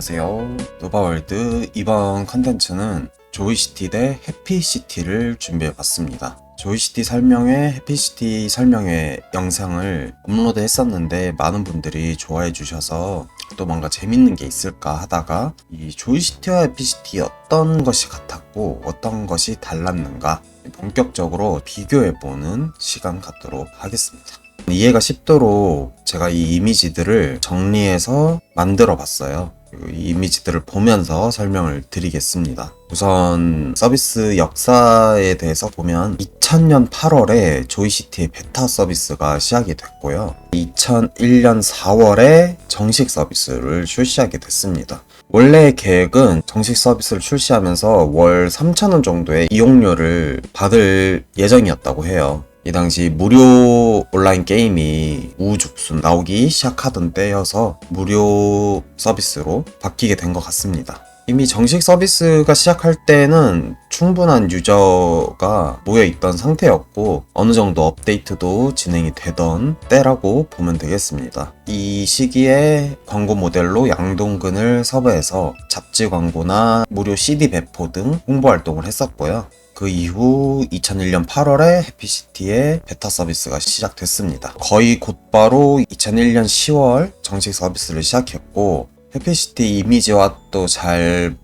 안녕하세요. 노바월드 이번 컨텐츠는 조이시티 대 해피시티를 준비해봤습니다. 조이시티 설명회, 해피시티 설명회 영상을 업로드 했었는데 많은 분들이 좋아해 주셔서 또 뭔가 재밌는 게 있을까 하다가 이 조이시티와 해피시티 어떤 것이 같았고 어떤 것이 달랐는가 본격적으로 비교해보는 시간 갖도록 하겠습니다. 이해가 쉽도록 제가 이 이미지들을 정리해서 만들어 봤어요. 이미지들을 보면서 설명을 드리겠습니다. 우선 서비스 역사에 대해서 보면 2000년 8월에 조이시티의 베타 서비스가 시작이 됐고요. 2001년 4월에 정식 서비스를 출시하게 됐습니다. 원래 계획은 정식 서비스를 출시하면서 월 3,000원 정도의 이용료를 받을 예정이었다고 해요. 이 당시 무료 온라인 게임이 우후죽순 나오기 시작하던 때여서 무료 서비스로 바뀌게 된 것 같습니다. 이미 정식 서비스가 시작할 때는 충분한 유저가 모여 있던 상태였고 어느 정도 업데이트도 진행이 되던 때라고 보면 되겠습니다. 이 시기에 광고 모델로 양동근을 섭외해서 잡지 광고나 무료 CD 배포 등 홍보 활동을 했었고요. 그 이후 2001년 8월에 해피시티의 베타 서비스가 시작됐습니다. 거의 곧바로 2001년 10월 정식 서비스를 시작했고 해피시티 이미지와 또 잘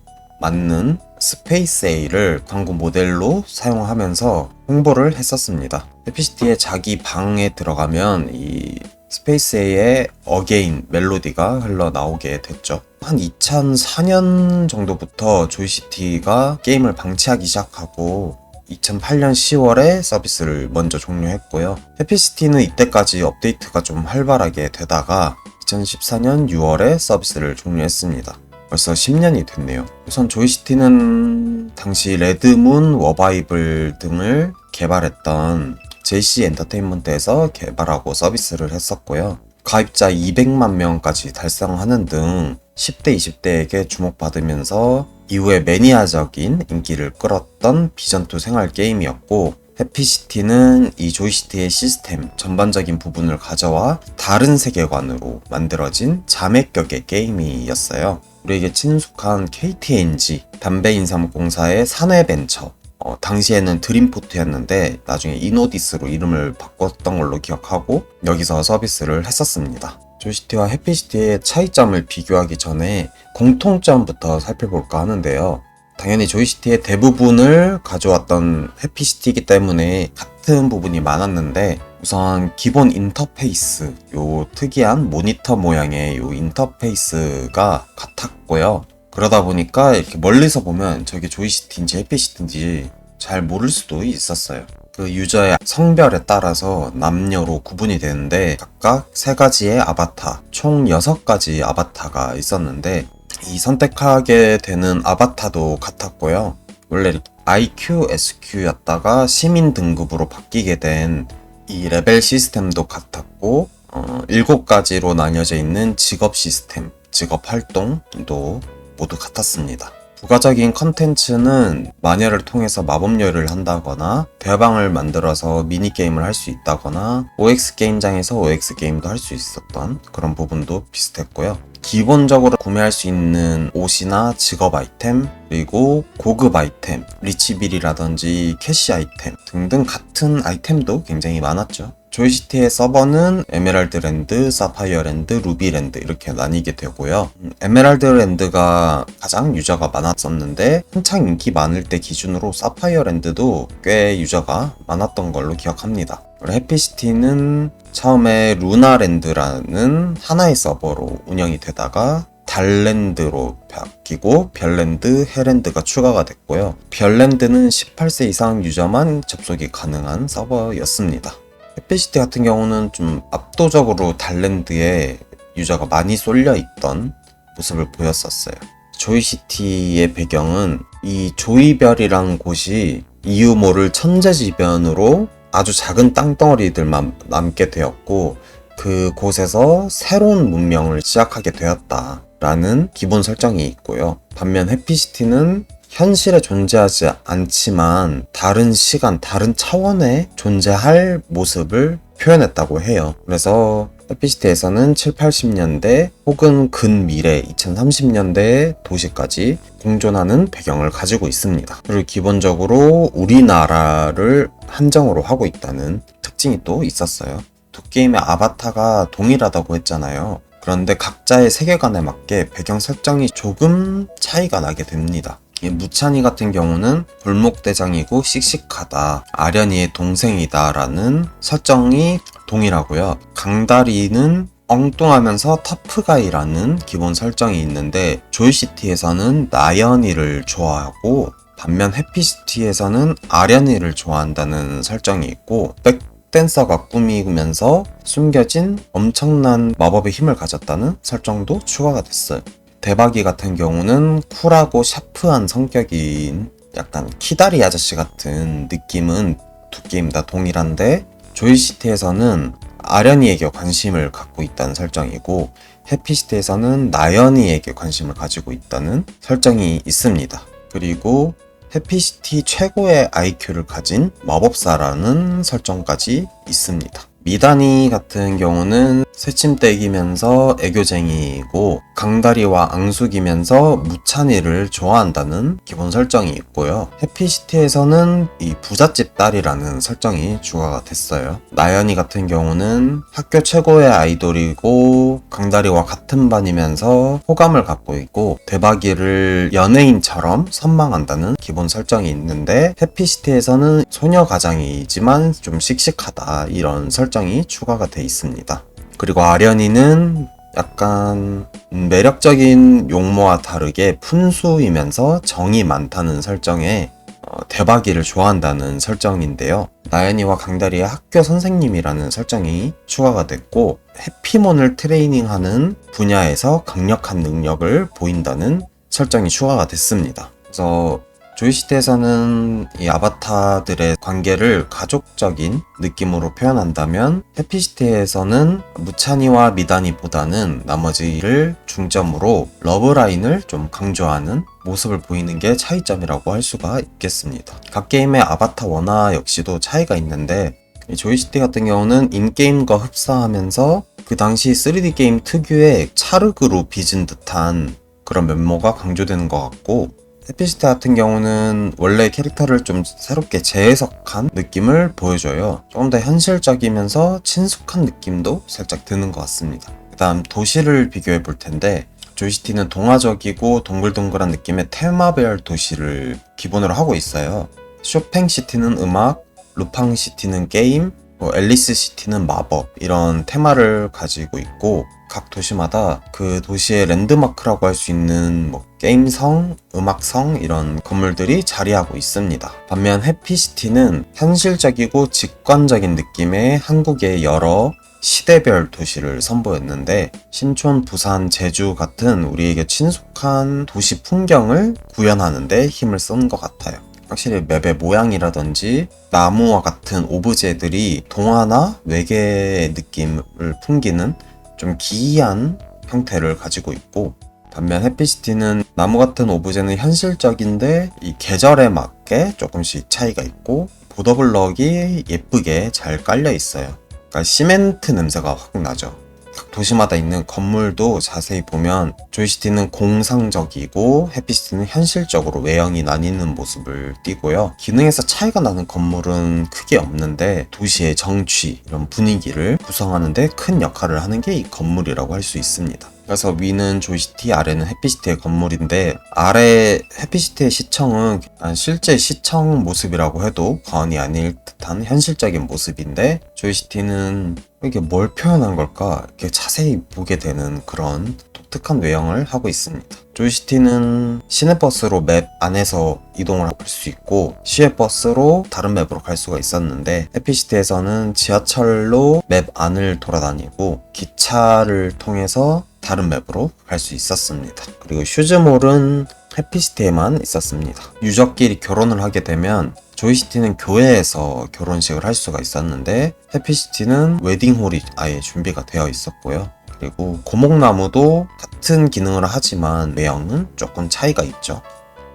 맞는 스페이스 A를 광고 모델로 사용하면서 홍보를 했었습니다. 해피시티의 자기 방에 들어가면 이 스페이스 A의 어게인 멜로디가 흘러나오게 됐죠. 한 2004년 정도부터 조이시티가 게임을 방치하기 시작하고 2008년 10월에 서비스를 먼저 종료했고요. 해피시티는 이때까지 업데이트가 좀 활발하게 되다가 2014년 6월에 서비스를 종료했습니다. 벌써 10년이 됐네요. 우선 조이시티는 당시 레드문, 워바이블 등을 개발했던 JC 엔터테인먼트에서 개발하고 서비스를 했었고요. 가입자 200만 명까지 달성하는 등 10대, 20대에게 주목받으면서 이후에 매니아적인 인기를 끌었던 비전투 생활 게임이었고 해피시티는 이 조이시티의 시스템 전반적인 부분을 가져와 다른 세계관으로 만들어진 자매격의 게임이었어요. 우리에게 친숙한 KTNG, 담배인삼공사의 사내벤처, 어, 당시에는 드림포트였는데 나중에 이노디스로 이름을 바꿨던 걸로 기억하고 여기서 서비스를 했었습니다. 조시티와 해피시티의 차이점을 비교하기 전에 공통점부터 살펴볼까 하는데요. 당연히 조이시티의 대부분을 가져왔던 해피시티이기 때문에 같은 부분이 많았는데 우선 기본 인터페이스 요 특이한 모니터 모양의 요 인터페이스가 같았고요. 그러다 보니까 이렇게 멀리서 보면 저게 조이시티인지 해피시티인지 잘 모를 수도 있었어요. 그 유저의 성별에 따라서 남녀로 구분이 되는데 각각 세 가지의 아바타, 총 6가지 아바타가 있었는데 이 선택하게 되는 아바타도 같았고요. 원래 IQ, SQ였다가 시민 등급으로 바뀌게 된 이 레벨 시스템도 같았고 어, 7가지로 나뉘어져 있는 직업 시스템, 직업 활동도 모두 같았습니다. 부가적인 컨텐츠는 마녀를 통해서 마법요리를 한다거나 대방을 만들어서 미니게임을 할 수 있다거나 OX 게임장에서 OX 게임도 할 수 있었던 그런 부분도 비슷했고요. 기본적으로 구매할 수 있는 옷이나 직업 아이템, 그리고 고급 아이템, 리치빌이라든지 캐시 아이템 등등 같은 아이템도 굉장히 많았죠. 조이시티의 서버는 에메랄드 랜드, 사파이어 랜드, 루비 랜드 이렇게 나뉘게 되고요. 음, 에메랄드 랜드가 가장 유저가 많았었는데 한창 인기 많을 때 기준으로 사파이어 랜드도 꽤 유저가 많았던 걸로 기억합니다. 해피시티는 처음에 루나랜드라는 하나의 서버로 운영이 되다가 달랜드로 바뀌고 별랜드, 해랜드가 추가가 됐고요. 별랜드는 18세 이상 유저만 접속이 가능한 서버였습니다. 해피시티 같은 경우는 좀 압도적으로 달랜드에 유저가 많이 쏠려 있던 모습을 보였었어요. 조이시티의 배경은 이 조이별이란 곳이 이유 모를 천재지변으로 아주 작은 땅덩어리들만 남게 되었고 그 곳에서 새로운 문명을 시작하게 되었다라는 기본 설정이 있고요. 반면 해피시티는 현실에 존재하지 않지만 다른 시간, 다른 차원에 존재할 모습을 표현했다고 해요. 그래서 해피시티에서는 7, 80년대 혹은 근미래 2030년대의 도시까지 공존하는 배경을 가지고 있습니다. 그리고 기본적으로 우리나라를 한정으로 하고 있다는 특징이 또 있었어요. 두 게임의 아바타가 동일하다고 했잖아요. 그런데 각자의 세계관에 맞게 배경 설정이 조금 차이가 나게 됩니다. 이 무찬이 같은 경우는 골목대장이고 씩씩하다. 아련이의 동생이다 라는 설정이 동일하고요. 강다리는 엉뚱하면서 터프가이라는 기본 설정이 있는데 조이시티에서는 나연이를 좋아하고 반면 해피시티에서는 아련이를 좋아한다는 설정이 있고 백댄서가 꾸미면서 숨겨진 엄청난 마법의 힘을 가졌다는 설정도 추가가 됐어요. 대박이 같은 경우는 쿨하고 샤프한 성격인 약간 키다리 아저씨 같은 느낌은 두 게임 다 동일한데 조이시티에서는 아련이에게 관심을 갖고 있다는 설정이고 해피시티에서는 나연이에게 관심을 가지고 있다는 설정이 있습니다. 그리고 해피시티 최고의 IQ를 가진 마법사라는 설정까지 있습니다. 미다니 같은 경우는 새침대기면서 애교쟁이이고 강다리와 앙숙이면서 무찬이를 좋아한다는 기본 설정이 있고요. 해피시티에서는 이 부잣집 딸이라는 설정이 추가가 됐어요. 나연이 같은 경우는 학교 최고의 아이돌이고 강다리와 같은 반이면서 호감을 갖고 있고 대박이를 연예인처럼 선망한다는 기본 설정이 있는데 해피시티에서는 소녀 가장이지만 좀 씩씩하다 이런 설정 이 추가가 돼 있습니다. 그리고 아련이는 약간 매력적인 용모와 다르게 푼수이면서 정이 많다는 설정에 어, 대박이를 좋아한다는 설정인데요. 나연이와 강다리의 학교 선생님이라는 설정이 추가가 됐고 해피몬을 트레이닝하는 분야에서 강력한 능력을 보인다는 설정이 추가가 됐습니다. 그래서 조이시트에서는 이 아바타들의 관계를 가족적인 느낌으로 표현한다면 해피시티에서는 무찬이와 미다니보다는 나머지를 중점으로 러브라인을 좀 강조하는 모습을 보이는 게 차이점이라고 할 수가 있겠습니다. 각 게임의 아바타 원화 역시도 차이가 있는데 조이시티 같은 경우는 인게임과 흡사하면서 그 당시 3D 게임 특유의 차르그로 빚은 듯한 그런 면모가 강조되는 것 같고 해피시티 같은 경우는 원래 캐릭터를 좀 새롭게 재해석한 느낌을 보여줘요. 조금 더 현실적이면서 친숙한 느낌도 살짝 드는 것 같습니다. 그 다음 도시를 비교해 볼 텐데 조이시티는 동화적이고 동글동글한 느낌의 테마별 도시를 기본으로 하고 있어요. 쇼팽시티는 음악, 루팡시티는 게임, 뭐 앨리스 시티는 마법 이런 테마를 가지고 있고 각 도시마다 그 도시의 랜드마크라고 할 수 있는 뭐 게임성, 음악성 이런 건물들이 자리하고 있습니다. 반면 해피시티는 현실적이고 직관적인 느낌의 한국의 여러 시대별 도시를 선보였는데 신촌, 부산, 제주 같은 우리에게 친숙한 도시 풍경을 구현하는데 힘을 쓴 것 같아요. 확실히 맵의 모양이라든지 나무와 같은 오브제들이 동화나 외계의 느낌을 풍기는 좀 기이한 형태를 가지고 있고 반면 해피시티는 나무 같은 오브제는 현실적인데 이 계절에 맞게 조금씩 차이가 있고 보더블럭이 예쁘게 잘 깔려 있어요. 그러니까 시멘트 냄새가 확 나죠. 각 도시마다 있는 건물도 자세히 보면 조이시티는 공상적이고 해피시티는 현실적으로 외형이 나뉘는 모습을 띠고요. 기능에서 차이가 나는 건물은 크게 없는데 도시의 정취, 이런 분위기를 구성하는데 큰 역할을 하는 게 이 건물이라고 할 수 있습니다. 그래서 위는 조이시티, 아래는 해피시티의 건물인데 아래 해피시티의 시청은 실제 시청 모습이라고 해도 과언이 아닐 듯한 현실적인 모습인데 조이시티는 이게 뭘 표현한 걸까 이렇게 자세히 보게 되는 그런 독특한 외형을 하고 있습니다. 조이시티는 시내버스로 맵 안에서 이동을 할 수 있고 시외버스로 다른 맵으로 갈 수가 있었는데 해피시티에서는 지하철로 맵 안을 돌아다니고 기차를 통해서 다른 맵으로 갈 수 있었습니다. 그리고 슈즈몰은 해피시티에만 있었습니다. 유저끼리 결혼을 하게 되면 조이시티는 교회에서 결혼식을 할 수가 있었는데 해피시티는 웨딩홀이 아예 준비가 되어 있었고요. 그리고 고목나무도 같은 기능을 하지만 외형은 조금 차이가 있죠.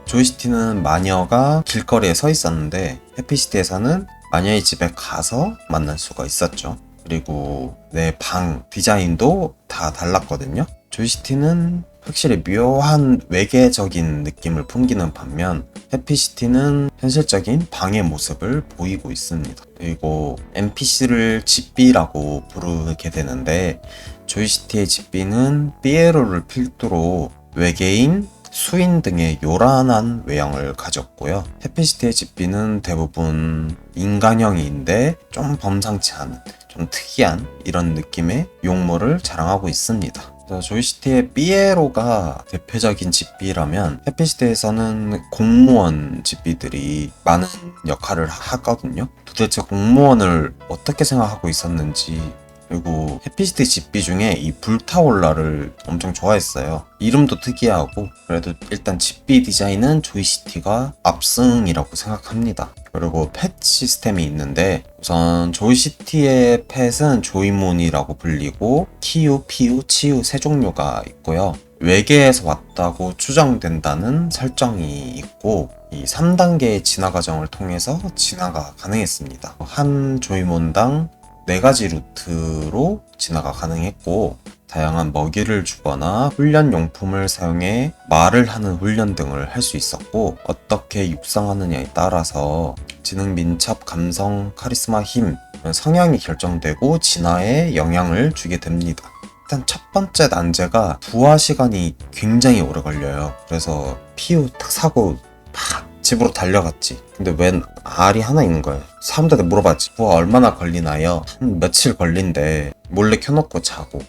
조이시티는 마녀가 길거리에 서 있었는데 해피시티에서는 마녀의 집에 가서 만날 수가 있었죠. 그리고 내 방 디자인도 다 달랐거든요. 조이시티는 확실히 묘한 외계적인 느낌을 풍기는 반면 해피시티는 현실적인 방의 모습을 보이고 있습니다. 그리고 NPC를 집비라고 부르게 되는데 조이시티의 집비는 삐에로를 필두로 외계인, 수인 등의 요란한 외형을 가졌고요. 해피시티의 집비는 대부분 인간형인데 좀 범상치 않은, 좀 특이한 이런 느낌의 용모를 자랑하고 있습니다. 조이시티의 삐에로가 대표적인 집비라면 해피시티에서는 공무원 집비들이 많은 역할을 하거든요. 도대체 공무원을 어떻게 생각하고 있었는지 그리고 해피시티 집비 중에 이 불타올라를 엄청 좋아했어요. 이름도 특이하고 그래도 일단 집비 디자인은 조이시티가 압승이라고 생각합니다. 그리고 펫 시스템이 있는데 우선 조이시티의 펫은 조이몬이라고 불리고 키우, 피우, 치우 세 종류가 있고요. 외계에서 왔다고 추정된다는 설정이 있고 이 3단계의 진화 과정을 통해서 진화가 가능했습니다. 한 조이몬당 4가지 루트로 진화가 가능했고 다양한 먹이를 주거나 훈련 용품을 사용해 말을 하는 훈련 등을 할 수 있었고 어떻게 육성하느냐에 따라서 지능, 민첩, 감성, 카리스마, 힘 성향이 결정되고 진화에 영향을 주게 됩니다. 일단 첫 번째 난제가 부화 시간이 굉장히 오래 걸려요. 그래서 피우 탁 사고 팍 집으로 달려갔지. 근데 웬 알이 하나 있는 거예요. 사람들한테 물어봤지. 부화 얼마나 걸리나요? 한 며칠 걸린대. 몰래 켜놓고 자고.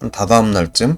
한 다다음 날쯤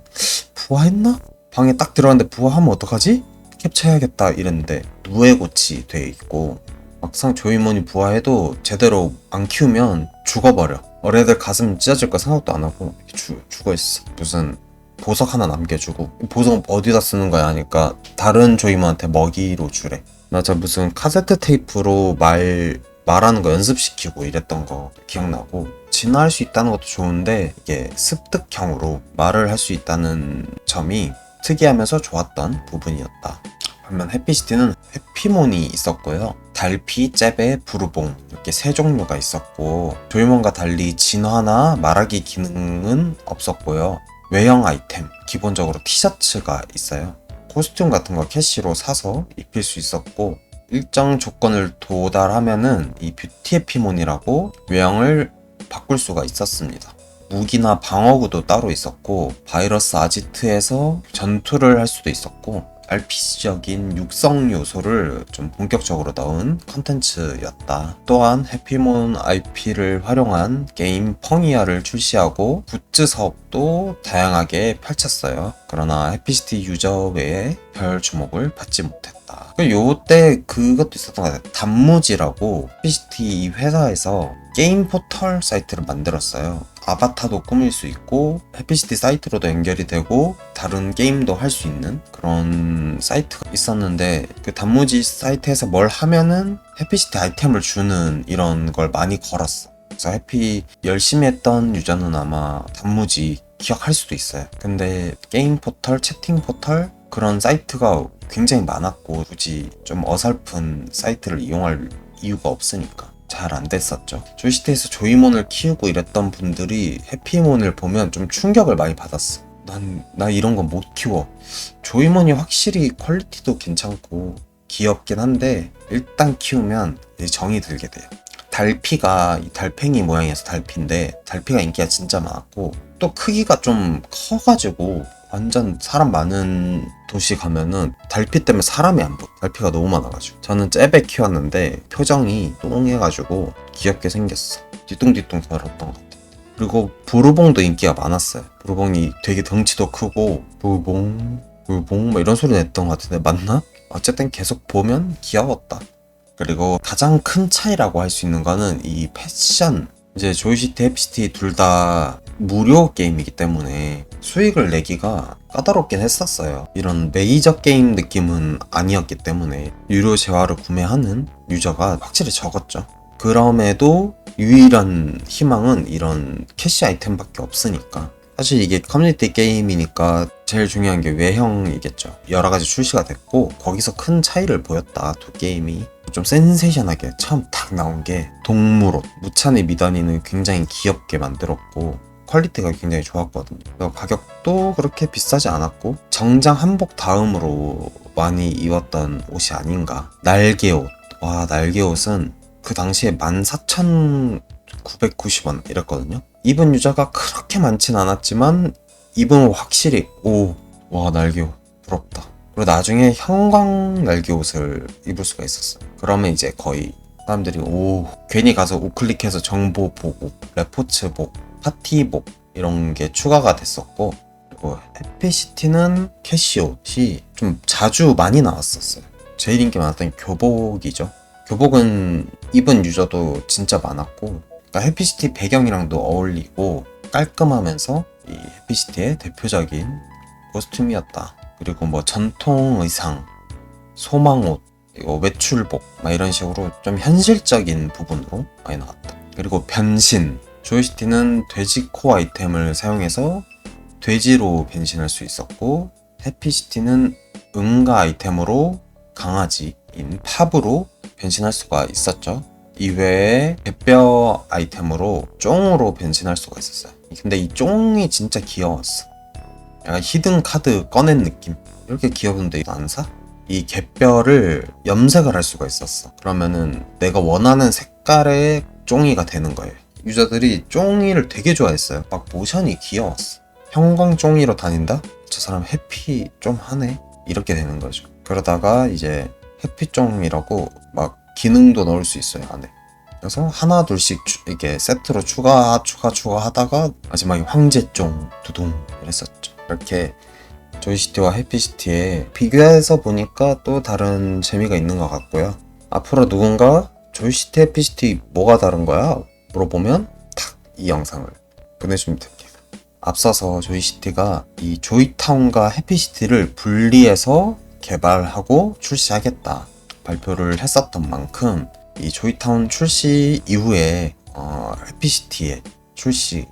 부화했나? 방에 딱 들어갔는데 부화하면 어떡하지? 캡처해야겠다 이랬는데 누에고치 돼 있고 막상 조이몬이 부화해도 제대로 안 키우면 죽어버려. 어린애들 가슴 찢어질 거 생각도 안 하고 죽, 죽어있어. 무슨 보석 하나 남겨주고 보석 어디다 쓰는 거야 하니까 다른 조이몬한테 먹이로 주래. 맞아 무슨 카세트 테이프로 말 말하는 거 연습시키고 이랬던 거 기억나고 진화할 수 있다는 것도 좋은데 이게 습득형으로 말을 할 수 있다는 점이 특이하면서 좋았던 부분이었다. 반면 해피시티는 해피몬이 있었고요. 달피, 째베, 부르봉 이렇게 세 종류가 있었고 조이몬과 달리 진화나 말하기 기능은 없었고요. 외형 아이템 기본적으로 티셔츠가 있어요. 코스튬 같은 거 캐시로 사서 입힐 수 있었고 일정 조건을 도달하면은 이 뷰티 에피몬이라고 외형을 바꿀 수가 있었습니다. 무기나 방어구도 따로 있었고 바이러스 아지트에서 전투를 할 수도 있었고 RPG적인 육성 요소를 좀 본격적으로 넣은 컨텐츠였다. 또한 해피몬 IP를 활용한 게임 펑이아를 출시하고 굿즈 사업도 다양하게 펼쳤어요. 그러나 해피시티 유저 외에 별 주목을 받지 못했다. 요때 그것도 있었던 것 같아요. 단무지라고 해피시티 이 회사에서 게임 포털 사이트를 만들었어요. 아바타도 꾸밀 수 있고 해피시티 사이트로도 연결이 되고 다른 게임도 할 수 있는 그런 사이트가 있었는데 그 단무지 사이트에서 뭘 하면은 해피시티 아이템을 주는 이런 걸 많이 걸었어. 그래서 해피 열심히 했던 유저는 아마 단무지 기억할 수도 있어요. 근데 게임 포털, 채팅 포털 그런 사이트가 굉장히 많았고 굳이 좀 어설픈 사이트를 이용할 이유가 없으니까. 잘 안 됐었죠. 조이시티에서 조이몬을 키우고 이랬던 분들이 해피몬을 보면 좀 충격을 많이 받았어. 난, 나 이런 거못 키워. 조이몬이 확실히 퀄리티도 괜찮고 귀엽긴 한데 일단 키우면 정이 들게 돼요. 달피가 이 달팽이 모양에서 달피인데 달피가 인기가 진짜 많았고 또 크기가 좀 커가지고 완전 사람 많은 도시 가면은 달피 때문에 사람이 안 보여. 달피가 너무 많아가지고. 저는 째배 키웠는데 표정이 똥해가지고 귀엽게 생겼어. 뒤뚱뒤뚱 걸었던 것 같아. 그리고 부르봉도 인기가 많았어요. 부르봉이 되게 덩치도 크고 부봉, 부봉 뭐 이런 소리 냈던 것 같은데 맞나? 어쨌든 계속 보면 귀여웠다. 그리고 가장 큰 차이라고 할 수 있는 거는 이 패션. 이제 조이시티, 해피시티 둘 다 무료 게임이기 때문에 수익을 내기가 까다롭긴 했었어요. 이런 메이저 게임 느낌은 아니었기 때문에 유료 재화를 구매하는 유저가 확실히 적었죠. 그럼에도 유일한 희망은 이런 캐시 아이템밖에 없으니까. 사실 이게 커뮤니티 게임이니까 제일 중요한 게 외형이겠죠. 여러 가지 출시가 됐고 거기서 큰 차이를 보였다 두 게임이. 좀 센세이션하게 처음 딱 나온 게 동물옷 무찬의 미단이는 굉장히 귀엽게 만들었고 퀄리티가 굉장히 좋았거든요. 가격도 그렇게 비싸지 않았고 정장 한복 다음으로 많이 입었던 옷이 아닌가. 날개 옷. 와 날개 옷은 그 당시에 14,990원 이랬거든요. 입은 유저가 그렇게 많진 않았지만 입은 확실히 오 와 날개 옷 부럽다. 그리고 나중에 형광 날개 옷을 입을 수가 있었어요. 그러면 이제 거의 사람들이 오 괜히 가서 우클릭해서 정보 보고 레포츠 복 파티복 이런 게 추가가 됐었고 그리고 해피시티는 캐시옷이 좀 자주 많이 나왔었어요. 제일 인기 많았던 게 교복이죠. 교복은 입은 유저도 진짜 많았고 그러니까 해피시티 배경이랑도 어울리고 깔끔하면서 이 해피시티의 대표적인 코스튬이었다. 그리고 뭐 전통 의상, 소망옷, 외출복 막 이런 식으로 좀 현실적인 부분으로 많이 나왔다. 그리고 변신. 조이시티는 돼지 코어 아이템을 사용해서 돼지로 변신할 수 있었고 해피시티는 응가 아이템으로 강아지인 팝으로 변신할 수가 있었죠. 이외에 개뼈 아이템으로 쫑으로 변신할 수가 있었어요. 근데 이 쫑이 진짜 귀여웠어. 약간 히든 카드 꺼낸 느낌. 이렇게 귀여운데 안 사? 이 갯뼈를 염색을 할 수가 있었어. 그러면은 내가 원하는 색깔의 쫑이가 되는 거예요. 유저들이 쫑이를 되게 좋아했어요. 막 모션이 귀여웠어. 형광 쫑이로 다닌다? 저 사람 해피 좀 하네? 이렇게 되는 거죠. 그러다가 이제 해피 쫑이라고 막 기능도 넣을 수 있어요, 안에. 그래서 하나 둘씩 추- 이렇게 세트로 추가 추가 추가 하다가 마지막에 황제쫑 두둥 이랬었죠. 이렇게 조이시티와 해피시티에 비교해서 보니까 또 다른 재미가 있는 것 같고요. 앞으로 누군가 조이시티, 해피시티 뭐가 다른 거야? 물어보면 탁 이 영상을 보내주면 됩니다. 앞서서 조이시티가 이 조이타운과 해피시티를 분리해서 개발하고 출시하겠다 발표를 했었던 만큼 이 조이타운 출시 이후에 어, 해피시티의 출시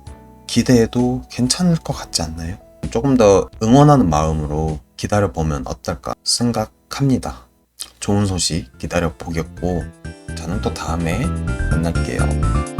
기대해도 괜찮을 것 같지 않나요? 조금 더 응원하는 마음으로 기다려보면 어떨까 생각합니다. 좋은 소식 기다려 보겠고 저는 또 다음에 만날게요.